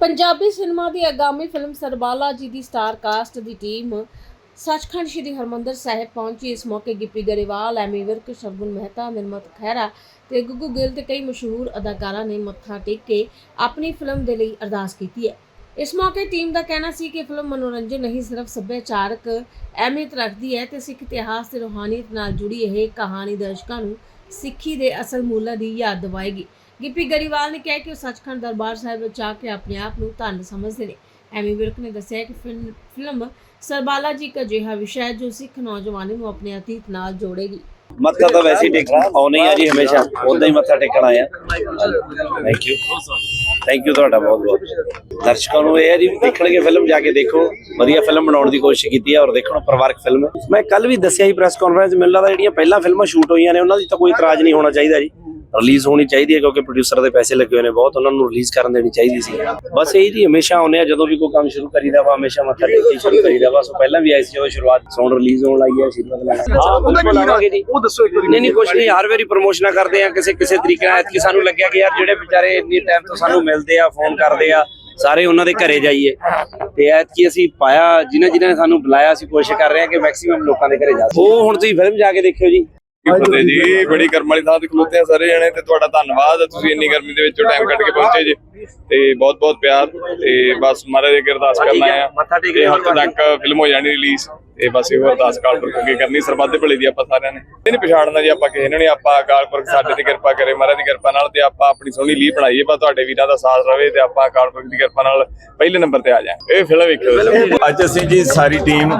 Punjabi cinema ਦੀ ਆਗਾਮੀ film Sarbala ji ਦੀ star cast ਦੀ ਟੀਮ ਸੱਚਖੰਡ ਸ੍ਰੀ ਹਰਮੰਦਰ ਸਾਹਿਬ ਪਹੁੰਚੀ। ਇਸ ਮੌਕੇ ਗਿੱਪੀ ਗਰੇਵਾਲ, ਐਮੀ ਵਿਰਕ ਸ਼ਰਗੁਨ ਮਹਿਤਾ, ਨਿਰਮਤ ਖਹਿਰਾ ਤੇ ਗੁੱਗੂ ਗਿੱਲ ਤੇ ਕਈ ਮਸ਼ਹੂਰ ਅਦਾਕਾਰਾਂ ਨੇ ਮੱਥਾ ਟੇਕ ਕੇ ਆਪਣੀ ਫਿਲਮ ਦੇ ਲਈ ਅਰਦਾਸ ਕੀਤੀ ਹੈ। ਇਸ ਮੌਕੇ ਟੀਮ ਦਾ ਕਹਿਣਾ ਸੀ ਕਿ ਫਿਲਮ ਮਨੋਰੰਜਨ ਨਹੀਂ, ਸਿਰਫ ਸੱਭਿਆਚਾਰਕ ਅਹਿਮੀਅਤ ਰੱਖਦੀ ਹੈ ਤੇ ਸਿੱਖ ਇਤਿਹਾਸ ਤੇ ਰੂਹਾਨੀਅਤ ਨਾਲ ਜੁੜੀ ਇਹ ਕਹਾਣੀ ਦਰਸ਼ਕਾਂ ਨੂੰ ਸਿੱਖੀ ਦੇ ਅਸਲ ਮੁੱਲਾਂ ਦੀ ਯਾਦ ਦਿਵਾਏਗੀ। ਗਿੱਪੀ ਗਰੀਵਾਲ ਨੇ ਕਿਹਾ ਕਿ ਉਹ ਸੱਚਖੰਡ ਦਰਬਾਰ ਸਾਹਿਬ ਵਿੱਚ ਜਾ ਕੇ ਆਪਣੇ ਆਪ ਨੂੰ ਧੰਨ ਸਮਝਦੇ ਨੇ। ਐਮੀ ਵਿਰਕ ਨੇ ਦੱਸਿਆ ਕਿ ਫਿਲਮ ਸਰਬਾਲਾ ਜੀ ਇੱਕ ਅਜਿਹਾ ਵਿਸ਼ਾ ਹੈ ਜੋ ਸਿੱਖ ਨੌਜਵਾਨਾਂ ਨੂੰ ਆਪਣੇ ਅਤੀਤ ਨਾਲ ਜੋੜੇਗੀ। ਮੱਥਾ ਤਾਂ ਵੈਸੇ ਟੇਕ ਆਉਣੇ ਆ ਜੀ ਹਮੇਸ਼ਾ। ਉਦਾਂ ਹੀ ਮੱਥਾ ਟੇਕਣ ਆਇਆ ਥੈਂਕ ਯੂ ਥੈਂਕ ਯੂ ਤੁਹਾਡਾ ਬਹੁਤ ਬਹੁਤ। ਦਰਸ਼ਕਾਂ ਨੂੰ ਇਹ ਹੈ ਜੀ ਦੇਖਣਗੇ ਫਿਲਮ, ਜਾ ਕੇ ਦੇਖੋ। ਵਧੀਆ ਫਿਲਮ ਬਣਾਉਣ ਦੀ ਕੋਸ਼ਿਸ਼ ਕੀਤੀ ਹੈ ਔਰ ਦੇਖਣ ਪਰਿਵਾਰਕ ਫਿਲਮ। ਹੈ ਮੈਂ ਕੱਲ ਵੀ ਦੱਸਿਆ ਸੀ ਪ੍ਰੈਸ ਕਾਨਫਰੰਸ ਮੈਨੂੰ ਲੱਗਦਾ ਜਿਹੜੀਆਂ ਪਹਿਲਾਂ ਫਿਲਮਾਂ ਸ਼ੂਟ ਹੋਈਆਂ ਨੇ, ਉਹਨਾਂ ਦੀ ਤਾਂ ਕੋਈ ਇਤਰਾਜ਼ ਨਹੀਂ ਹੋਣਾ ਚਾਹੀਦਾ ਜੀ। ਰਿਲੀਜ਼ ਹੋਣੀ ਚਾਹੀਦੀ ਹੈ ਕਿਉਂਕਿ ਪ੍ਰੋਡਿਊਸਰ ਦੇ ਪੈਸੇ ਲੱਗੇ ਹੋਏ ਨੇ ਬਹੁਤ ਉਹਨਾਂ ਨੂੰ ਰਿਲੀਜ਼ ਕਰਨ ਦੇਣੀ ਚਾਹੀਦੀ ਸੀ। ਬਸ ਇਹ ਜੀ ਹਮੇਸ਼ਾ ਆਉਂਦੇ ਆ ਜਦੋਂ ਵੀ ਕੋਈ ਕੰਮ ਸ਼ੁਰੂ ਕਰੀਦਾ ਵਾ ਹਮੇਸ਼ਾ ਮੱਥਾ ਟੇਕ ਕੇ ਸ਼ੁਰੂ ਕਰੀਦਾ ਵਾ। ਸੋ ਪਹਿਲਾਂ ਵੀ ਆਈ ਸੀ ਜਦੋਂ ਸ਼ੁਰੂਆਤ ਸੌਂਡ ਰਿਲੀਜ਼ ਹੋਣ ਲੱਗੀ ਹੈ ਆਸ਼ੀਰਵਾਦ ਲੈਣਾ ਉਹ ਦੱਸੋ ਇੱਕ ਵਾਰੀ। ਨਹੀਂ ਨਹੀਂ ਕੁਛ ਨਹੀਂ ਹਰ ਵਾਰੀ ਪ੍ਰੋਮੋਸ਼ਨਾਂ ਕਰਦੇ ਆ ਕਿਸੇ ਕਿਸੇ ਤਰੀਕੇ ਨਾਲ। ਐਤਕੀ ਸਾਨੂੰ ਲੱਗਿਆ ਕਿ ਯਾਰ ਜਿਹੜੇ ਵਿਚਾਰੇ ਇੰਨੀ ਟਾਈਮ ਤੋਂ ਸਾਨੂੰ ਮਿਲਦੇ ਆ ਫੋਨ ਕਰਦੇ ਆ ਸਾਰੇ ਉਹਨਾਂ ਦੇ ਘਰੇ ਜਾਈਏ। ਤੇ ਐਤਕੀ ਅਸੀਂ ਪਾਇਆ ਜਿਨ੍ਹਾਂ ਜਿਨ੍ਹਾਂ ਨੇ ਸਾਨੂੰ ਬੁਲਾਇਆ ਅਸੀਂ ਕੋਸ਼ਿਸ਼ ਕਰ ਰਹੇ ਹਾਂ ਕਿ ਮੈਕਸਿਮਮ ਲੋਕਾਂ ਦੇ ਘਰੇ ਜਾ ਉਹ ਹੁਣ ਤੁਸੀਂ ਫਿਲਮ ਜਾ ਕੇ ਦੇਖਿਓ ਜੀ। ਫਤਿਹ ਜੀ ਬੜੀ ਕਰਮ ਵਾਲੀ ਥਾਂ ਤੇ ਖਲੋਤੇ ਆ ਸਾਰੇ ਜਣੇ ਤੇ ਤੁਹਾਡਾ ਧੰਨਵਾਦ। ਤੁਸੀਂ ਇੰਨੀ ਗਰਮੀ ਦੇ ਵਿੱਚੋਂ ਟਾਈਮ ਕੱਢ ਕੇ ਪਹੁੰਚੇ ਜੀ। ਤੇ ਬਹੁਤ ਬਹੁਤ ਪਿਆਰ। ਤੇ ਬਸ ਮਹਾਰਾਜ ਦੇ ਅਰਦਾਸ ਕਰਨ ਆ। ਮੱਥਾ ਟੇਕ ਤੇ ਹਫ਼ਤੇ ਤੱਕ ਫਿਲਮ ਹੋ ਜਾਣੀ ਰਿਲੀਜ਼ ਤੇ ਬਸ ਇਹੋ ਅਰਦਾਸ ਕਾਲ ਪੁਰਖ ਅੱਗੇ ਕਰਨੀ ਸਰਬੱਤ ਦੇ ਭਲੇ ਦੀ ਆਪਾਂ ਸਾਰਿਆਂ ਨੇ। ਇਹ ਨਹੀਂ ਪਛਾੜਨਾ ਜੀ ਆਪਾਂ ਕਿਸੇ ਨੂੰ ਨਹੀਂ ਆਪਾਂ ਅਕਾਲ ਪੁਰਖ ਸਾਡੇ ਤੇ ਕਿਰਪਾ ਕਰੇ ਮਹਾਰਾਜ ਦੀ ਕਿਰਪਾ ਨਾਲ ਤੇ ਆਪਾਂ ਆਪਣੀ ਸੋਹਣੀ ਲੀਹ ਬਣਾਈਏ ਬਸ ਤੁਹਾਡੇ ਵੀਰਾਂ ਦਾ ਸਾਥ ਰਵੇ ਤੇ ਆਪਾਂ ਅਕਾਲ ਪੁਰਖ ਦੀ ਕਿਰਪਾ ਨਾਲ ਪਹਿਲੇ ਨੰਬਰ ਤੇ ਆ ਜਾਏ। ਇਹ ਫਿਲਮ ਵੇਖਿਓ। ਅੱਜ ਅਸੀਂ ਜੀ ਸਾਰੀ ਟੀਮ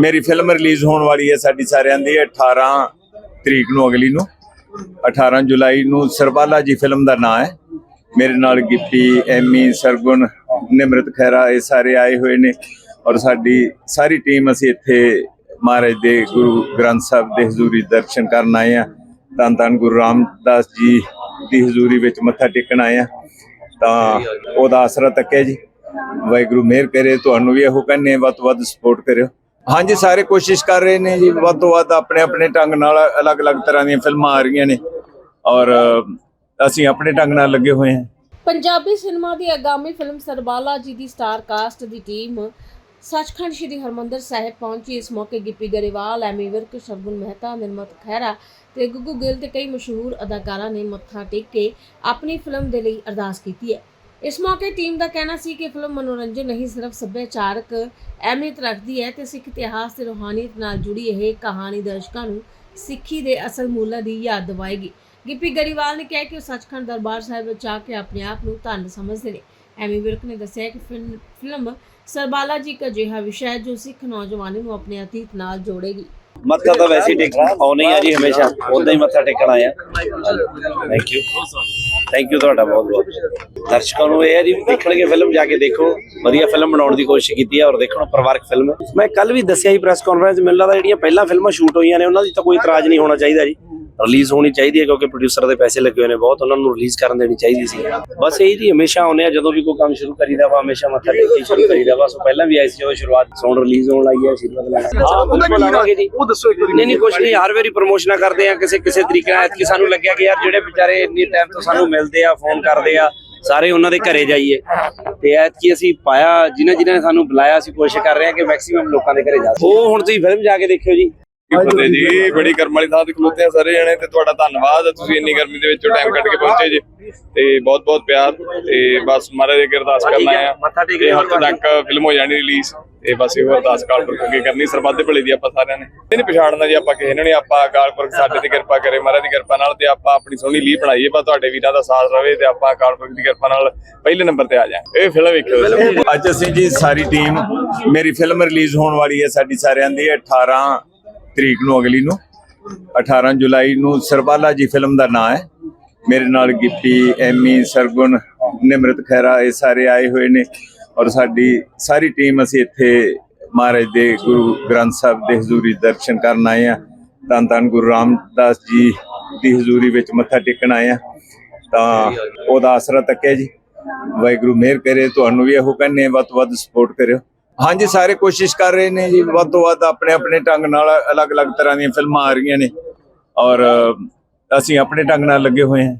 ਮੇਰੀ ਫਿਲਮ ਰਿਲੀਜ਼ ਹੋਣ ਵਾਲੀ ਹੈ ਸਾਡੀ ਸਾਰਿਆਂ ਦੀ 18 ਤਰੀਕ ਨੂੰ ਅਗਲੀ ਨੂੰ 18 ਜੁਲਾਈ ਨੂੰ ਸਰਬਾਲਾ ਜੀ ਫਿਲਮ ਦਾ ਨਾਮ ਹੈ। ਮੇਰੇ ਨਾਲ ਗਿੱਪੀ, ਐਮੀ, ਸਰਗੁਣ, ਨਿਮਰਤ ਖੈਰਾ ਇਹ ਸਾਰੇ ਆਏ ਹੋਏ ਨੇ ਔਰ ਸਾਡੀ ਸਾਰੀ ਟੀਮ ਅਸੀਂ ਇੱਥੇ ਮਹਾਰਾਜ ਦੇ ਗੁਰੂ ਗ੍ਰੰਥ ਸਾਹਿਬ ਦੇ ਹਜ਼ੂਰੀ ਦਰਸ਼ਨ ਕਰਨ ਆਏ ਆ ਧੰਨ ਧੰਨ ਗੁਰੂ ਰਾਮਦਾਸ ਜੀ ਦੀ ਹਜ਼ੂਰੀ ਵਿੱਚ ਮੱਥਾ ਟੇਕਣ ਆਏ ਆ ਤਾਂ ਉਹਦਾ ਆਸਰਾ ਤੱਕਿਆ ਜੀ। ਵਾਹਿਗੁਰੂ ਮਿਹਰ ਕਰੇ, ਤੁਹਾਨੂੰ ਵੀ ਇਹੋ ਕਹਿੰਨੇ ਵੱਧ ਤੋਂ ਵੱਧ ਸਪੋਰਟ ਕਰਿਓ। ਹਾਂਜੀ, ਸਾਰੇ ਕੋਸ਼ਿਸ਼ ਕਰ ਰਹੇ ਨੇ ਜੀ। ਵੱਧ ਤੋਂ ਵੱਧ ਆਪਣੇ ਆਪਣੇ ਢੰਗ ਨਾਲ ਅਲੱਗ-ਅਲੱਗ ਤਰ੍ਹਾਂ ਦੀਆਂ ਫਿਲਮਾਂ ਆ ਰਹੀਆਂ ਨੇ ਔਰ ਅਸੀਂ ਆਪਣੇ ਢੰਗ ਨਾਲ ਲੱਗੇ ਹੋਏ ਹਾਂ। ਪੰਜਾਬੀ ਸਿਨੇਮਾ ਦੀ ਆਗਾਮੀ ਫਿਲਮ ਸਰਬਾਲਾ ਜੀ ਦੀ ਸਟਾਰ ਕਾਸਟ ਦੀ ਟੀਮ ਸੱਚਖੰਡ ਸ੍ਰੀ ਹਰਮੰਦਰ ਸਾਹਿਬ ਪਹੁੰਚੀ। ਇਸ ਮੌਕੇ ਗਿੱਪੀ ਗਰੇਵਾਲ, ਐਮੀ ਵਿਰਕ ਸ਼ਰਗੁਨ ਮਹਿਤਾ, ਨਿਰਮਤ ਖਹਿਰਾ ਤੇ ਗੁੱਗੂ ਗਿੱਲ ਤੇ ਕਈ ਮਸ਼ਹੂਰ ਅਦਾਕਾਰਾਂ ਨੇ ਮੱਥਾ ਟੇਕ ਕੇ ਆਪਣੀ ਫਿਲਮ ਦੇ ਲਈ ਅਰਦਾਸ ਕੀਤੀ ਹੈ। ਇਸ ਮੌਕੇ ਟੀਮ ਦਾ ਕਹਿਣਾ ਸੀ ਕਿ ਫਿਲਮ ਮਨੋਰੰਜਨ ਨਹੀਂ, ਸਿਰਫ ਸੱਭਿਆਚਾਰਕ ਅਹਿਮੀਅਤ ਰੱਖਦੀ ਹੈ ਤੇ ਸਿੱਖ ਇਤਿਹਾਸ ਤੇ ਰੂਹਾਨੀਅਤ ਨਾਲ ਜੁੜੀ ਇਹ ਕਹਾਣੀ ਦਰਸ਼ਕਾਂ ਨੂੰ ਸਿੱਖੀ ਦੇ ਅਸਲ ਮੁੱਲਾਂ ਦੀ ਯਾਦ ਦਿਵਾਏਗੀ। ਗਿੱਪੀ ਗਰੀਵਾਲ ਨੇ ਕਿਹਾ ਕਿ ਉਹ ਸੱਚਖੰਡ ਦਰਬਾਰ ਸਾਹਿਬ ਵਿੱਚ ਆ ਕੇ ਆਪਣੇ ਆਪ ਨੂੰ ਧੰਨ ਸਮਝਦੇ ਨੇ। ਐਮੀ ਵਿਰਕ ਨੇ ਦੱਸਿਆ ਕਿ ਫਿਲਮ ਫਿਲਮ ਸਰਬਾਲਾ ਜੀ ਇੱਕ ਅਜਿਹਾ ਵਿਸ਼ਾ ਹੈ ਜੋ ਸਿੱਖ ਨੌਜਵਾਨਾਂ ਨੂੰ ਆਪਣੇ ਅਤੀਤ ਨਾਲ ਜੋੜੇਗੀ। ਮੱਥਾ ਤਾਂ ਵੈਸੇ ਹੀ ਟੇਕ ਆਉਣੇ ਆ ਜੀ ਹਮੇਸ਼ਾ। ਉਦਾਂ ਹੀ ਮੱਥਾ ਟੇਕਣ ਆਇਆ ਥੈਂਕ ਯੂ ਥੈਂਕ ਯੂ ਤੁਹਾਡਾ ਬਹੁਤ ਬਹੁਤ। ਦਰਸ਼ਕਾਂ ਨੂੰ ਇਹ ਹੈ ਜੀ ਦੇਖਣਗੇ ਫਿਲਮ ਜਾ ਕੇ ਦੇਖੋ। ਵਧੀਆ ਫਿਲਮ ਬਣਾਉਣ ਦੀ ਕੋਸ਼ਿਸ਼ ਕੀਤੀ ਹੈ ਔਰ ਦੇਖਣੋ ਪਰਿਵਾਰਕ ਫਿਲਮ ਮੈਂ ਕੱਲ ਵੀ ਦੱਸਿਆ ਸੀ ਪ੍ਰੈਸ ਕਾਨਫਰੰਸ ਮੈਨੂੰ ਲੱਗਦਾ ਜਿਹੜੀਆਂ ਪਹਿਲਾਂ ਫਿਲਮਾਂ ਸ਼ੂਟ ਹੋਈਆਂ ਨੇ, ਉਹਨਾਂ ਦੀ ਤਾਂ ਕੋਈ ਇਤਰਾਜ਼ ਨਹੀਂ ਹੋਣਾ ਚਾਹੀਦਾ ਜੀ। ਰਿਲੀਜ਼ ਹੋਣੀ ਚਾਹੀਦੀ ਹੈ ਕਿਉਂਕਿ ਪ੍ਰੋਡਿਊਸਰ ਦੇ ਪੈਸੇ ਲੱਗੇ ਹੋਏ ਨੇ ਬਹੁਤ ਉਹਨਾਂ ਨੂੰ ਰਿਲੀਜ਼ ਕਰਨ ਦੇਣੀ ਚਾਹੀਦੀ ਸੀ। ਬਸ ਇਹ ਜੀ ਹਮੇਸ਼ਾ ਆਉਂਦੇ ਆ ਜਦੋਂ ਵੀ ਕੋਈ ਕੰਮ ਸ਼ੁਰੂ ਕਰੀਦਾ ਵਾ ਹਮੇਸ਼ਾ ਮੱਥਾ ਟੇਕ ਕੇ ਸ਼ੁਰੂ ਕਰੀਦਾ ਵਾ। ਸੋ ਪਹਿਲਾਂ ਵੀ ਆਈ ਸੀ ਜਦੋਂ ਸ਼ੁਰੂਆਤ ਸੌਂਡ ਰਿਲੀਜ਼ ਹੋਣ ਲੱਗੀ ਹੈ ਆਸ਼ੀਰਵਾਦ ਲੈਣਾ ਉਹ ਦੱਸੋ ਇੱਕ ਵਾਰੀ। ਨਹੀਂ ਨਹੀਂ ਕੁਛ ਨਹੀਂ ਹਰ ਵਾਰੀ ਪ੍ਰੋਮੋਸ਼ਨਾਂ ਕਰਦੇ ਆ ਕਿਸੇ ਕਿਸੇ ਤਰੀਕੇ ਨਾਲ ਐਤਕੀ ਸਾਨੂੰ ਲੱਗਿਆ ਕਿ ਯਾਰ ਜਿਹੜੇ ਵਿਚਾਰੇ ਇੰਨੀ ਟਾਈਮ ਤੋਂ ਸਾਨੂੰ ਮਿਲਦੇ ਆ ਫੋਨ ਕਰਦੇ ਆ ਸਾਰੇ ਉਹਨਾਂ ਦੇ ਘਰੇ ਜਾਈਏ। ਤੇ ਐਤਕੀ ਅਸੀਂ ਪਾਇਆ ਜਿਨ੍ਹਾਂ ਜਿਨ੍ਹਾਂ ਨੇ ਸਾਨੂੰ ਬੁਲਾਇਆ ਅਸੀਂ ਕੋਸ਼ਿਸ਼ ਕਰ ਰਹੇ ਹਾਂ ਕਿ ਮੈਕਸਿਮਮ ਲੋਕਾਂ ਦੇ ਘਰੇ ਜਾ ਉਹ ਹੁਣ ਤੁਸੀਂ ਫਿਲਮ ਜਾ ਕੇ ਦੇਖਿਓ ਜੀ। ਫਤਿਹ ਜੀ? ਬੜੀ ਕਰਮ ਵਾਲੀ ਥਾਂ ਤੇ ਖਲੋਤੇ ਆ ਸਾਰੇ ਜਣੇ ਤੇ ਤੁਹਾਡਾ ਧੰਨਵਾਦ। ਤੁਸੀਂ ਇੰਨੀ ਗਰਮੀ ਦੇ ਵਿੱਚੋਂ ਟਾਈਮ ਕੱਢ ਕੇ ਪਹੁੰਚੇ ਜੀ। ਤੇ ਬਹੁਤ ਬਹੁਤ ਪਿਆਰ। ਤੇ ਬਸ ਮਹਾਰਾਜ ਦੇ ਅੱਗੇ ਅਰਦਾਸ ਕਰਨ ਆ। ਤੇ ਹਫ਼ਤੇ ਤੱਕ ਫਿਲਮ ਹੋ ਜਾਣੀ ਰਿਲੀਜ਼ ਤੇ ਬਸ ਇਹੋ ਅਰਦਾਸ ਕਾਲ ਪੁਰਖ ਅੱਗੇ ਕਰਨੀ ਸਰਬੱਤ ਦੇ ਭਲੇ ਦੀ ਆਪਾਂ ਸਾਰਿਆਂ ਨੇ। ਇਹ ਨਹੀਂ ਪਛਾੜਨਾ ਜੀ ਆਪਾਂ ਕਿਸੇ ਨੂੰ ਨਹੀਂ ਆਪਾਂ ਅਕਾਲ ਪੁਰਖ ਸਾਡੇ ਤੇ ਕਿਰਪਾ ਕਰੇ ਮਹਾਰਾਜ ਦੀ ਕਿਰਪਾ ਨਾਲ ਤੇ ਆਪਾਂ ਆਪਣੀ ਸੋਹਣੀ ਲੀਹ ਬਣਾਈਏ ਬਸ ਤੁਹਾਡੇ ਵੀਰਾਂ ਦਾ ਸਾਥ ਰਵੇ ਤੇ ਆਪਾਂ ਅਕਾਲ ਪੁਰਖ ਦੀ ਕਿਰਪਾ ਨਾਲ ਪਹਿਲੇ ਨੰਬਰ ਤੇ ਆ ਜਾਏ। ਇਹ ਫਿਲਮ ਵੇਖਿਓ। ਅੱਜ ਅਸੀਂ ਜੀ ਸਾਰੀ ਟੀਮ ਮੇਰੀ ਫਿਲਮ ਰਿਲੀਜ਼ ਹੋਣ ਵਾਲੀ ਹੈ ਸਾਡੀ ਸਾਰਿਆਂ ਦੀ 18 ਤਰੀਕ ਨੂੰ ਅਗਲੀ ਨੂੰ 18 ਜੁਲਾਈ ਨੂੰ ਸਰਬਾਲਾ ਜੀ ਫਿਲਮ ਦਾ ਨਾਮ ਹੈ। ਮੇਰੇ ਨਾਲ ਗਿੱਪੀ, ਐਮੀ, ਸਰਗੁਣ, ਨਿਮਰਤ ਖੈਰਾ ਇਹ ਸਾਰੇ ਆਏ ਹੋਏ ਨੇ ਔਰ ਸਾਡੀ ਸਾਰੀ ਟੀਮ ਅਸੀਂ ਇੱਥੇ ਮਹਾਰਾਜ ਦੇ ਗੁਰੂ ਗ੍ਰੰਥ ਸਾਹਿਬ ਦੇ ਹਜ਼ੂਰੀ ਦਰਸ਼ਨ ਕਰਨ ਆਏ ਆ ਧੰਨ ਧੰਨ ਗੁਰੂ ਰਾਮਦਾਸ ਜੀ ਦੀ ਹਜ਼ੂਰੀ ਵਿੱਚ ਮੱਥਾ ਟੇਕਣ ਆਏ ਆ ਤਾਂ ਉਹਦਾ ਆਸਰਾ ਤੱਕਿਆ ਜੀ। ਵਾਹਿਗੁਰੂ ਮਿਹਰ ਕਰੇ, ਤੁਹਾਨੂੰ ਵੀ ਇਹੋ ਕਹਿੰਨੇ ਵੱਧ ਤੋਂ ਵੱਧ ਸਪੋਰਟ ਕਰਿਓ। ਹਾਂਜੀ, ਸਾਰੇ ਕੋਸ਼ਿਸ਼ ਕਰ ਰਹੇ ਨੇ ਜੀ, ਵੱਧ ਤੋਂ ਵੱਧ ਆਪਣੇ ਆਪਣੇ ਢੰਗ ਨਾਲ ਅਲੱਗ-ਅਲੱਗ ਤਰ੍ਹਾਂ ਦੀਆਂ ਫਿਲਮਾਂ ਆ ਰਹੀਆਂ ਨੇ ਔਰ ਅਸੀਂ ਆਪਣੇ ਢੰਗ ਨਾਲ ਲੱਗੇ ਹੋਏ ਹਾਂ।